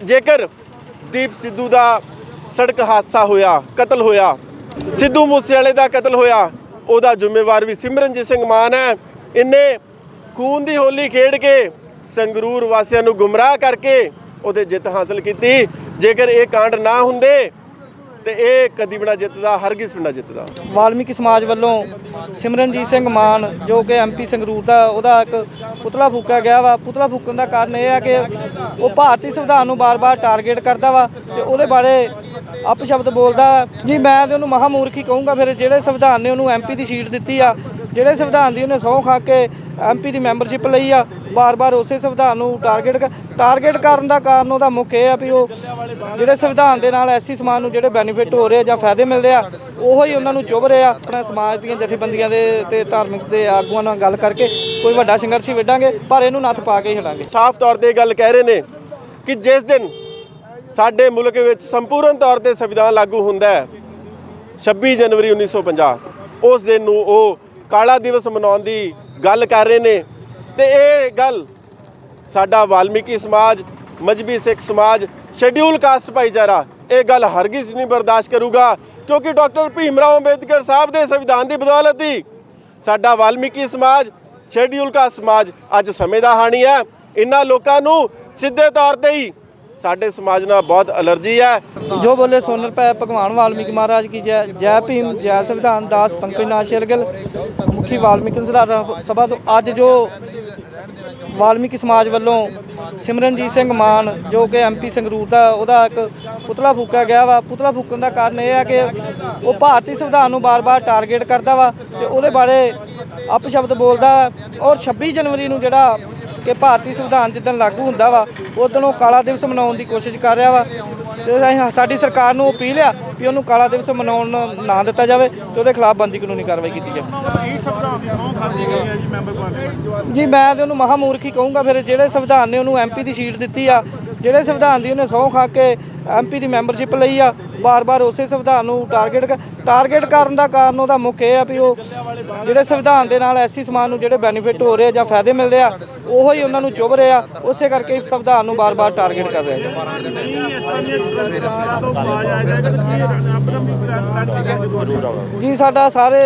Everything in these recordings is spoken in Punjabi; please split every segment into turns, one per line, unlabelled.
ਜੇਕਰ ਦੀਪ ਸਿੱਧੂ ਦਾ ਸੜਕ ਹਾਦਸਾ ਹੋਇਆ, ਕਤਲ ਹੋਇਆ, ਸਿੱਧੂ ਮੂਸੇਵਾਲੇ ਦਾ ਕਤਲ ਹੋਇਆ, ਉਹਦਾ ਜ਼ਿੰਮੇਵਾਰ ਵੀ ਸਿਮਰਨਜੀਤ ਸਿੰਘ ਮਾਨ ਹੈ। ਇਹਨੇ ਖੂਨ ਦੀ ਹੋਲੀ ਖੇਡ ਕੇ ਸੰਗਰੂਰ ਵਾਸੀਆਂ ਨੂੰ ਗੁੰਮਰਾਹ ਕਰਕੇ ਉਹਦੇ ਜਿੱਤ ਹਾਸਲ ਕੀਤੀ। ਜੇਕਰ ਇਹ ਕਾਂਡ ਨਾ ਹੁੰਦੇ ਤੇ ਇਹ ਕਦੀ ਬਣਾ ਜਿੱਤਦਾ, ਹਰਗਿਜ਼ ਵੀ ਨਾ ਜਿੱਤਦਾ।
ਵਾਲਮੀਕੀ ਸਮਾਜ ਵੱਲੋਂ ਸਿਮਰਨਜੀਤ ਸਿੰਘ ਮਾਨ, ਜੋ ਕਿ ਐਮਪੀ ਸੰਗਰੂਰ ਦਾ, ਉਹਦਾ ਇੱਕ ਪੁਤਲਾ ਫੂਕਿਆ ਗਿਆ ਵਾ। ਪੁਤਲਾ ਫੂਕਣ ਦਾ ਕਾਰਨ ਇਹ ਹੈ ਕਿ ਉਹ ਭਾਰਤੀ ਸੰਵਿਧਾਨ ਨੂੰ ਬਾਰ-ਬਾਰ ਟਾਰਗੇਟ ਕਰਦਾ ਵਾ ਤੇ ਉਹਦੇ ਬਾਰੇ ਅਪਸ਼ਬਦ ਬੋਲਦਾ। ਜੀ, ਮੈਂ ਤੇ ਉਹਨੂੰ ਮਹਾਮੂਰਖੀ ਕਹੂੰਗਾ, ਫਿਰ ਜਿਹੜੇ ਸੰਵਿਧਾਨ ਨੇ ਉਹਨੂੰ ਐਮਪੀ ਦੀ ਸੀਟ ਦਿੱਤੀ ਆ, ਜਿਹੜੇ ਸੰਵਿਧਾਨ ਦੀ ਉਹਨੇ ਸਹੁੰ ਖਾ ਕੇ ਐਮਪੀ ਦੀ ਮੈਂਬਰਸ਼ਿਪ ਲਈ ਆ, ਬਾਰ-ਬਾਰ ਉਸੇ ਸੰਵਿਧਾਨ ਨੂੰ ਟਾਰਗੇਟ ਟਾਰਗੇਟ ਕਰਨ ਦਾ ਕਾਰਨ ਉਹਦਾ ਮੁੱਖ ਇਹ ਆ ਵੀ ਉਹ ਜਿਹੜੇ ਸੰਵਿਧਾਨ ਦੇ ਨਾਲ ਐਸੀ ਸਮਾਜ ਨੂੰ ਜਿਹੜੇ ਬੈਨੀਫਿਟ ਹੋ ਰਹੇ ਆ ਜਾਂ ਫਾਇਦੇ ਮਿਲ ਰਹੇ ਆ, ਉਹੋ ਹੀ ਉਹਨਾਂ ਨੂੰ ਚੁੱਭ ਰਹੇ ਆ, ਆਪਣਾ ਸਮਾਜ ਦੀਆਂ ਜਥੇਬੰਦੀਆਂ ਦੇ ਤੇ ਧਾਰਮਿਕ ਦੇ ਆਗੂਆਂ ਨਾਲ ਗੱਲ ਕਰਕੇ ਕੋਈ ਵੱਡਾ ਸੰਘਰਸ਼ ਹੀ ਵਿੱਢਾਂਗੇ, ਪਰ ਇਹਨੂੰ ਨੱਥ ਪਾ ਕੇ ਹੀ ਹਟਾਂਗੇ।
ਸਾਫ਼ ਤੌਰ ਤੇ ਗੱਲ ਕਹਿ ਰਹੇ ਨੇ ਕਿ ਜਿਸ ਦਿਨ ਸਾਡੇ ਮੁਲਕ ਵਿੱਚ ਸੰਪੂਰਨ ਤੌਰ ਤੇ ਸੰਵਿਧਾਨ ਲਾਗੂ ਹੁੰਦਾ ਹੈ। 26 ਜਨਵਰੀ 1950 ਉਸ ਦਿਨ ਨੂੰ ਉਹ ਕਾਲਾ ਦਿਵਸ ਮਨਾਉਣ ਦੀ ਗੱਲ ਕਰ ਰਹੇ ਨੇ। ਤੇ ਇਹ ਗੱਲ ਸਾਡਾ ਵਾਲਮੀਕੀ ਸਮਾਜ, ਮਜਬੀ ਸਿੱਖ ਸਮਾਜ ਸ਼ੈਡਿਊਲ ਕਾਸਟ ਭਾਈਚਾਰਾ, ਇਹ ਗੱਲ ਹਰਗਿਜ਼ ਨਹੀਂ ਬਰਦਾਸ਼ਤ ਕਰੂਗਾ। ਕਿਉਂਕਿ ਡਾਕਟਰ ਭੀਮ ਰਾਓ ਅੰਬੇਦਕਰ ਸਾਹਿਬ ਦੇ ਸੰਵਿਧਾਨ ਦੀ ਬਦੌਲਤ ਹੀ ਸਾਡਾ ਵਾਲਮੀਕੀ ਸਮਾਜ ਸ਼ੈਡਿਊਲ ਕਾਸਟ ਸਮਾਜ ਅੱਜ ਸਮੇਂ ਦਾ ਹਾਣੀ ਹੈ। ਇਹਨਾਂ ਲੋਕਾਂ ਨੂੰ ਸਿੱਧੇ ਤੌਰ ਤੇ ਹੀ ਸਾਡੇ ਸਮਾਜ ਨਾਲ ਬਹੁਤ ਅਲਰਜੀ ਹੈ।
ਜੋ ਬੋਲੇ ਸੋਨਰ ਪੈ ਭਗਵਾਨ ਵਾਲਮੀਕੀ ਮਹਾਰਾਜ ਕੀ ਜੈ ਜੈ ਭੀਮ, ਜੈ ਸੰਵਿਧਾਨ, ਦਾਸ ਪੰਕਜ ਨਾਥ ਸ਼ੇਰਗਲ, ਮੁਖੀ ਵਾਲਮੀਕੀ ਸਭਾ ਤੋਂ ਅੱਜ ਜੋ ਵਾਲਮੀਕੀ ਸਮਾਜ ਵੱਲੋਂ ਸਿਮਰਨਜੀਤ ਸਿੰਘ ਮਾਨ, ਜੋ ਕਿ ਐਮਪੀ ਸੰਗਰੂਰ ਦਾ, ਉਹਦਾ ਇੱਕ ਪੁਤਲਾ ਫੂਕਿਆ ਗਿਆ ਵਾ। ਪੁਤਲਾ ਫੂਕਣ ਦਾ ਕਾਰਨ ਇਹ ਹੈ ਕਿ ਉਹ ਭਾਰਤੀ ਸੰਵਿਧਾਨ ਨੂੰ ਬਾਰ-ਬਾਰ ਟਾਰਗੇਟ ਕਰਦਾ ਵਾ ਤੇ ਉਹਦੇ ਬਾਰੇ ਅਪਸ਼ਬਦ ਬੋਲਦਾ ਔਰ 26 ਜਨਵਰੀ ਨੂੰ ਜਿਹੜਾ ਕਿ ਭਾਰਤੀ ਸੰਵਿਧਾਨ ਜਿੱਦਣ ਲਾਗੂ ਹੁੰਦਾ ਵਾ ਉਦੋਂ ਉਹ ਕਾਲਾ ਦਿਵਸ ਮਨਾਉਣ ਦੀ ਕੋਸ਼ਿਸ਼ ਕਰ ਰਿਹਾ ਵਾ। ਤੇ ਅਸੀਂ ਸਾਡੀ ਸਰਕਾਰ ਨੂੰ ਅਪੀਲ ਆ ਵੀ ਉਹਨੂੰ ਕਾਲਾ ਦਿਵਸ ਮਨਾਉਣ ਨਾ ਦਿੱਤਾ ਜਾਵੇ ਤੇ ਉਹਦੇ ਖਿਲਾਫ ਬੰਦੀ ਕਾਨੂੰਨੀ ਕਾਰਵਾਈ ਕੀਤੀ ਜਾਵੇ।
ਜੀ
ਮੈਂ ਤੇ ਉਹਨੂੰ ਮਹਾਮੂਰਖੀ ਕਹੂੰਗਾ ਫਿਰ ਜਿਹੜੇ ਸੰਵਿਧਾਨ ਨੇ ਉਹਨੂੰ ਐਮਪੀ ਦੀ ਸੀਟ ਦਿੱਤੀ ਆ ਜਿਹੜੇ ਸੰਵਿਧਾਨ ਦੀ ਉਹਨੇ ਸਹੁੰ ਖਾ ਕੇ ਐਮਪੀ ਦੀ ਮੈਂਬਰਸ਼ਿਪ ਲਈ ਆ ਬਾਰ-ਬਾਰ ਉਸੇ ਸੰਵਿਧਾਨ ਨੂੰ ਟਾਰਗੇਟ ਟਾਰਗੇਟ ਕਰਨ ਦਾ ਕਾਰਨ ਉਹਦਾ ਮੁੱਖ ਇਹ ਆ ਵੀ ਉਹ ਜਿਹੜੇ ਸੰਵਿਧਾਨ ਦੇ ਨਾਲ ਐਸੀ ਸਮਾਜ ਨੂੰ ਜਿਹੜੇ ਬੈਨੀਫਿਟ ਹੋ ਰਹੇ ਆ ਜਾਂ ਫਾਇਦੇ ਮਿਲ ਰਹੇ ਆ, ਉਹੋ ਹੀ ਉਹਨਾਂ ਨੂੰ ਚੁੱਭ ਰਹੇ ਆ, ਉਸੇ ਕਰਕੇ ਇਸ ਸੰਵਿਧਾਨ ਨੂੰ ਬਾਰ-ਬਾਰ ਟਾਰਗੇਟ ਕਰ ਰਹੇ ਆ ਜੀ। ਸਾਡਾ ਸਾਰੇ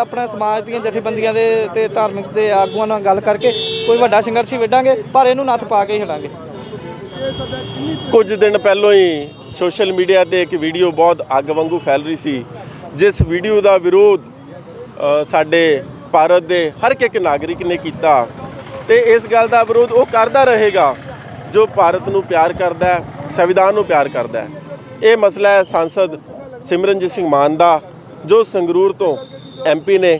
ਆਪਣਾ ਸਮਾਜ ਦੀਆਂ ਜਥੇਬੰਦੀਆਂ ਦੇ ਤੇ ਧਾਰਮਿਕ ਦੇ ਆਗੂਆਂ ਨਾਲ ਗੱਲ ਕਰਕੇ ਕੋਈ ਵੱਡਾ ਸੰਘਰਸ਼ ਵਿੱਢਾਂਗੇ, ਪਰ ਇਹਨੂੰ ਨੱਥ ਪਾ ਕੇ ਹੀ ਹਟਾਂਗੇ।
ਕੁਝ ਦਿਨ ਪਹਿਲਾਂ ਹੀ ਸੋਸ਼ਲ ਮੀਡੀਆ ਤੇ ਇੱਕ ਵੀਡੀਓ ਬਹੁਤ ਅੱਗ ਵਾਂਗੂ ਫੈਲ ਰਹੀ ਸੀ, ਜਿਸ ਵੀਡੀਓ ਦਾ ਵਿਰੋਧ ਸਾਡੇ ਭਾਰਤ ਦੇ ਹਰ ਇੱਕ ਨਾਗਰਿਕ ਨੇ ਕੀਤਾ ਤੇ ਇਸ ਗੱਲ ਦਾ ਵਿਰੋਧ ਉਹ ਕਰਦਾ ਰਹੇਗਾ ਜੋ ਭਾਰਤ ਨੂੰ ਪਿਆਰ ਕਰਦਾ ਹੈ, ਸੰਵਿਧਾਨ ਨੂੰ ਪਿਆਰ ਕਰਦਾ ਹੈ। ਇਹ ਮਸਲਾ ਹੈ ਸੰਸਦ ਸਿਮਰਨਜੀਤ ਸਿੰਘ ਮਾਨ ਦਾ, ਜੋ ਸੰਗਰੂਰ ਤੋਂ ਐਮਪੀ ਨੇ।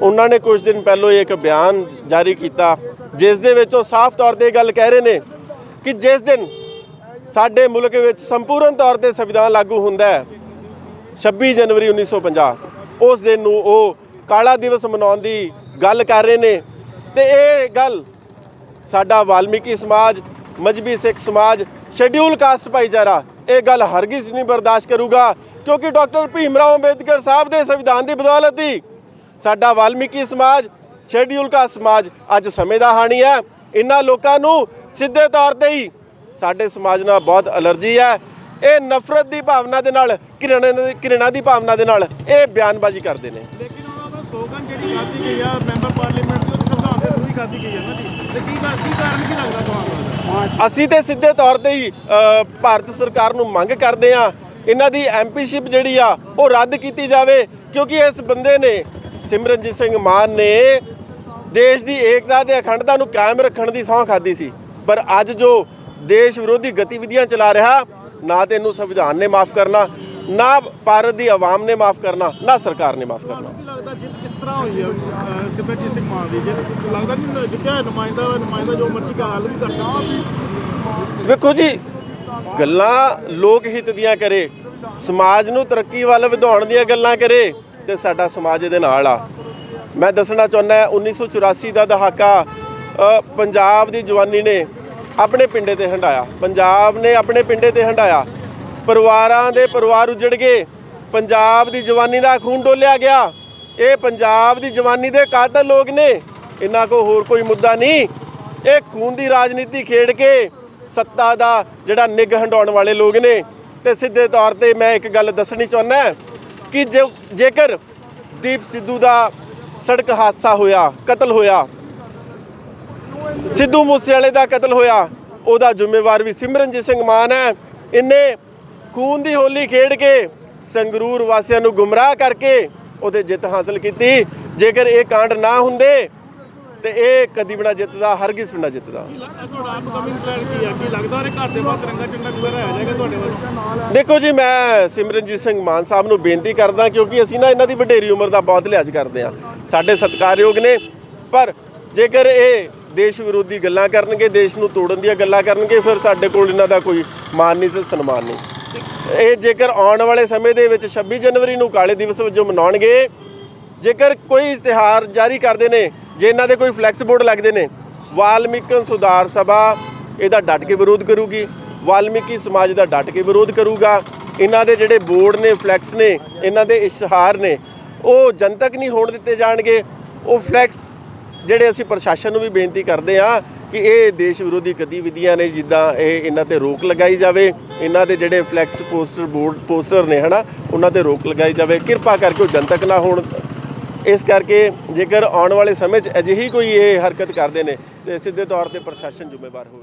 ਉਹਨਾਂ ਨੇ ਕੁਝ ਦਿਨ ਪਹਿਲਾਂ ਇੱਕ ਬਿਆਨ ਜਾਰੀ ਕੀਤਾ, ਜਿਸ ਦੇ ਵਿੱਚ ਉਹ ਸਾਫ਼ ਤੌਰ ਤੇ ਇਹ ਗੱਲ ਕਹਿ ਰਹੇ ਨੇ ਕਿ ਜਿਸ ਦਿਨ ਸਾਡੇ ਮੁਲਕ ਵਿੱਚ ਸੰਪੂਰਨ ਤੌਰ ਤੇ ਸੰਵਿਧਾਨ ਲਾਗੂ ਹੁੰਦਾ ਹੈ 26 ਜਨਵਰੀ 1950 ਉਸ ਦਿਨ ਨੂੰ ਉਹ ਕਾਲਾ ਦਿਵਸ ਮਨਾਉਣ ਦੀ ਗੱਲ ਕਰ ਰਹੇ ਨੇ। ਤੇ ਇਹ ਗੱਲ ਸਾਡਾ ਵਾਲਮੀਕੀ ਸਮਾਜ, ਮਜਬੀ ਸਿੱਖ ਸਮਾਜ ਸ਼ੈਡਿਊਲ ਕਾਸਟ ਭਾਈਚਾਰਾ, ਇਹ ਗੱਲ ਹਰਗਿਜ਼ ਨਹੀਂ ਬਰਦਾਸ਼ਤ ਕਰੂਗਾ, ਕਿਉਂਕਿ ਡਾਕਟਰ ਭੀਮ ਰਾਓ ਅੰਬੇਦਕਰ ਸਾਹਿਬ ਦੇ ਸੰਵਿਧਾਨ ਦੀ ਬਦੌਲਤ ਹੀ ਸਾਡਾ ਵਾਲਮੀਕੀ ਸਮਾਜ ਸ਼ੈਡਿਊਲ ਕਾਸਟ ਸਮਾਜ ਅੱਜ ਸਮੇਂ ਦਾ ਹਾਣੀ ਹੈ। ਇਹਨਾਂ ਲੋਕਾਂ ਨੂੰ ਸਿੱਧੇ ਤੌਰ ਤੇ ਹੀ ਸਾਡੇ ਸਮਾਜ ਨਾਲ ਬਹੁਤ ਅਲਰਜੀ ਹੈ। ਇਹ ਨਫ਼ਰਤ ਦੀ ਭਾਵਨਾ ਦੇ ਨਾਲ ਘਿਰਣਾ ਦੀ ਘਿਰਣਾ ਦੀ ਭਾਵਨਾ ਦੇ ਨਾਲ ਇਹ ਬਿਆਨਬਾਜ਼ੀ ਕਰਦੇ ਨੇ।
ਲੇਕਿਨ ਉਹਨਾਂ ਦਾ ਸਲੋਗਨ ਜਿਹੜੀ ਖਾਦੀ ਗਈ ਆ ਮੈਂਬਰ ਪਾਰਲੀਮੈਂਟ ਦੀ ਉਹ ਸੰਵਿਧਾਨ ਦੇ ਥਰੂ ਖਾਦੀ ਗਈ ਹੈ ਨਾ ਜੀ। ਤੇ ਕੀ ਕਰ- ਕੀ ਕਾਰਨ ਕੀ ਲੱਗਦਾ ਤੁਹਾਨੂੰ?
ਅਸੀਂ ਤੇ ਸਿੱਧੇ ਤੌਰ ਤੇ ਹੀ ਭਾਰਤ ਸਰਕਾਰ ਨੂੰ ਮੰਗ ਕਰਦੇ ਆ ਇਹਨਾਂ ਦੀ ਐਮਪੀਸ਼ਿਪ ਜਿਹੜੀ ਆ ਉਹ ਰੱਦ ਕੀਤੀ ਜਾਵੇ ਕਿਉਂਕਿ ਇਸ ਬੰਦੇ ਨੇ ਸਿਮਰਨਜੀਤ ਸਿੰਘ ਮਾਨ ਨੇ ਦੇਸ਼ ਦੀ ਏਕਤਾ ਤੇ ਅਖੰਡਤਾ ਨੂੰ ਕਾਇਮ ਰੱਖਣ ਦੀ ਸਹੁੰ ਖਾਦੀ ਸੀ। ਪਰ ਅੱਜ ਜੋ ਦੇਸ਼ ਵਿਰੋਧੀ ਗਤੀਵਿਧੀਆਂ ਚਲਾ ਰਿਹਾ ਨਾ ਤੇ ਇਹਨੂੰ ਸੰਵਿਧਾਨ ਨੇ ਮਾਫ ਕਰਨਾ ਨਾ ਭਾਰਤ ਦੀ ਆਵਾਮ ਨੇ ਮਾਫ ਕਰਨਾ ਨਾ ਸਰਕਾਰ ਨੇ ਮਾਫ ਕਰਨਾ।
ਕੀ ਲੱਗਦਾ ਜਿੱਤ ਕਿਸ ਤਰ੍ਹਾਂ ਹੋਈ ਹੈ? ਅਹ, ਸਿਮਰਜੀਤ ਸਿੰਘ ਮਾਨ ਦੀ ਜਿੱਤ ਲੱਗਦਾ ਨਹੀਂ ਜਿੱਤਿਆ? ਹੋਇਆ ਨੁਮਾਇੰਦਾ ਵਾ, ਨੁਮਾਇੰਦਾ ਜੋ ਮਰਜ਼ੀ ਕਾ ਹੱਲ ਵੀ ਕਰ ਸਕਦਾ
ਵੇਖੋ ਜੀ ਗੱਲਾਂ ਲੋਕ ਹਿੱਤ ਦੀਆਂ ਕਰੇ ਸਮਾਜ ਨੂੰ ਤਰੱਕੀ ਵੱਲ ਵਧਾਉਣ ਦੀਆਂ ਗੱਲਾਂ ਕਰੇ ਤੇ ਸਾਡਾ ਸਮਾਜ ਇਹਦੇ ਨਾਲ ਆ। ਮੈਂ ਦੱਸਣਾ ਚਾਹੁੰਦਾ 1984 ਦਾ ਦਹਾਕਾ ਪੰਜਾਬ ਦੀ ਜਵਾਨੀ ਨੇ ਆਪਣੇ ਪਿੰਡੇ ਤੇ ਹੰਡਾਇਆ। ਪੰਜਾਬ ਨੇ ਆਪਣੇ ਪਿੰਡੇ ਤੇ ਹੰਡਾਇਆ। ਪਰਿਵਾਰਾਂ ਦੇ ਪਰਿਵਾਰ ਉਜੜ ਗਏ। ਪੰਜਾਬ ਦੀ ਜਵਾਨੀ ਦਾ ਖੂਨ ਡੋਲਿਆ ਗਿਆ। ਇਹ ਪੰਜਾਬ ਦੀ ਜਵਾਨੀ ਦੇ ਕਾਤਲ ਲੋਕ ਨੇ। ਇਹਨਾਂ ਕੋ ਹੋਰ ਕੋਈ ਮੁੱਦਾ ਨਹੀਂ। ਇਹ ਖੂਨ ਦੀ ਰਾਜਨੀਤੀ ਖੇਡ ਕੇ ਸੱਤਾ ਦਾ ਜਿਹੜਾ ਨਿੱਘ ਹੰਡਾਉਣ ਵਾਲੇ ਲੋਕ ਨੇ। ਤੇ ਸਿੱਧੇ ਤੌਰ ਤੇ ਮੈਂ ਇੱਕ ਗੱਲ ਦੱਸਣੀ ਚਾਹੁੰਦਾ ਕਿ ਜੇ ਜੇਕਰ ਦੀਪ ਸਿੱਧੂ ਦਾ ਸੜਕ ਹਾਦਸਾ ਹੋਇਆ, ਕਤਲ ਹੋਇਆ ਸਿੱਧੂ ਮੂਸੇਵਾਲੇ ਦਾ ਕਤਲ ਹੋਇਆ, ਉਹਦਾ ਜ਼ਿੰਮੇਵਾਰ ਵੀ ਸਿਮਰਨਜੀਤ ਸਿੰਘ ਮਾਨ ਹੈ। ਇਹਨੇ ਖੂਨ ਦੀ ਹੋਲੀ ਖੇਡ ਕੇ ਸੰਗਰੂਰ ਵਾਸੀਆਂ ਨੂੰ ਗੁੰਮਰਾਹ ਕਰਕੇ ਉਹਦੇ ਜਿੱਤ ਹਾਸਲ ਕੀਤੀ। ਜੇਕਰ ਇਹ ਕਾਂਡ ਨਾ ਹੁੰਦੇ, ਤੇ ਇਹ ਕਦੀ ਵੀ ਜਿੱਤਦਾ, ਹਰਗਿਜ਼ ਵੀ ਨਾ ਜਿੱਤਦਾ। ਦੇਖੋ ਜੀ, ਮੈਂ ਸਿਮਰਨਜੀਤ ਸਿੰਘ ਮਾਨ ਸਾਹਿਬ ਨੂੰ ਬੇਨਤੀ ਕਰਦਾ, ਕਿਉਂਕਿ ਅਸੀਂ ਨਾ ਇਹਨਾਂ ਦੀ ਵਡੇਰੀ ਉਮਰ ਦਾ ਬਹੁਤ ਲਿਹਾਜ਼ ਕਰਦੇ ਆ ਸਾਡੇ ਸਤਿਕਾਰਯੋਗ ਨੇ, ਪਰ ਜੇਕਰ ਇਹ ਦੇਸ਼ ਵਿਰੋਧੀ ਗੱਲਾਂ ਕਰਨਗੇ, ਦੇਸ਼ ਨੂੰ ਤੋੜਨ ਦੀਆਂ ਗੱਲਾਂ ਕਰਨਗੇ, ਫਿਰ ਸਾਡੇ ਕੋਲ ਇਹਨਾਂ ਦਾ ਕੋਈ ਮਾਨ ਨਹੀਂ ਤੇ ਸਨਮਾਨ ਨਹੀਂ। ਇਹ ਜੇਕਰ ਆਉਣ ਵਾਲੇ ਸਮੇਂ ਦੇ ਵਿੱਚ 26 ਜਨਵਰੀ ਨੂੰ ਕਾਲੇ ਦਿਵਸ ਵਜੋਂ ਮਨਾਉਣਗੇ, ਜੇਕਰ ਕੋਈ ਇਸ਼ਤਿਹਾਰ ਜਾਰੀ ਕਰਦੇ ਨੇ, ਜੇ ਇਹਨਾਂ ਦੇ ਕੋਈ ਫਲੈਕਸ ਬੋਰਡ ਲੱਗਦੇ ਨੇ ਵਾਲਮੀਕਨ ਸੁਧਾਰ ਸਭਾ ਇਹਦਾ ਡਟ ਕੇ ਵਿਰੋਧ ਕਰੂਗੀ, ਵਾਲਮੀਕੀ ਸਮਾਜ ਦਾ ਡਟ ਕੇ ਵਿਰੋਧ ਕਰੂਗਾ, ਇਹਨਾਂ ਦੇ ਜਿਹੜੇ ਬੋਰਡ ਨੇ ਫਲੈਕਸ ਨੇ, ਇਹਨਾਂ ਦੇ ਇਸ਼ਤਿਹਾਰ ਨੇ, ਉਹ ਜਨਤਕ ਨਹੀਂ ਹੋਣ ਦਿੱਤੇ ਜਾਣਗੇ, ਉਹ ਫਲੈਕਸ ਜਿਹੜੇ ਅਸੀਂ ਪ੍ਰਸ਼ਾਸਨ ਨੂੰ ਵੀ ਬੇਨਤੀ ਕਰਦੇ ਆ ਕਿ ਇਹ ਦੇਸ਼ ਵਿਰੋਧੀ ਗਤੀਵਿਧੀਆਂ ਨੇ ਜਿੱਦਾਂ ਇਹ ਇਹਨਾਂ ਤੇ ਰੋਕ ਲਗਾਈ ਜਾਵੇ, ਇਹਨਾਂ ਦੇ ਜਿਹੜੇ ਫਲੈਕਸ ਪੋਸਟਰ ਬੋਰਡ ਪੋਸਟਰ ਨੇ, ਹਨਾ, ਉਹਨਾਂ ਤੇ ਰੋਕ ਲਗਾਈ ਜਾਵੇ। ਕਿਰਪਾ ਕਰਕੇ ਉਹ ਜਨਤਕ ਨਾ ਹੋਣ। ਇਸ ਕਰਕੇ ਜੇਕਰ ਆਉਣ ਵਾਲੇ ਸਮੇਂ 'ਚ ਅਜਿਹੀ ਕੋਈ ਇਹ ਹਰਕਤ ਕਰਦੇ ਨੇ, ਤੇ ਸਿੱਧੇ ਤੌਰ ਤੇ ਪ੍ਰਸ਼ਾਸਨ ਜ਼ਿੰਮੇਵਾਰ ਹੋਵੇ।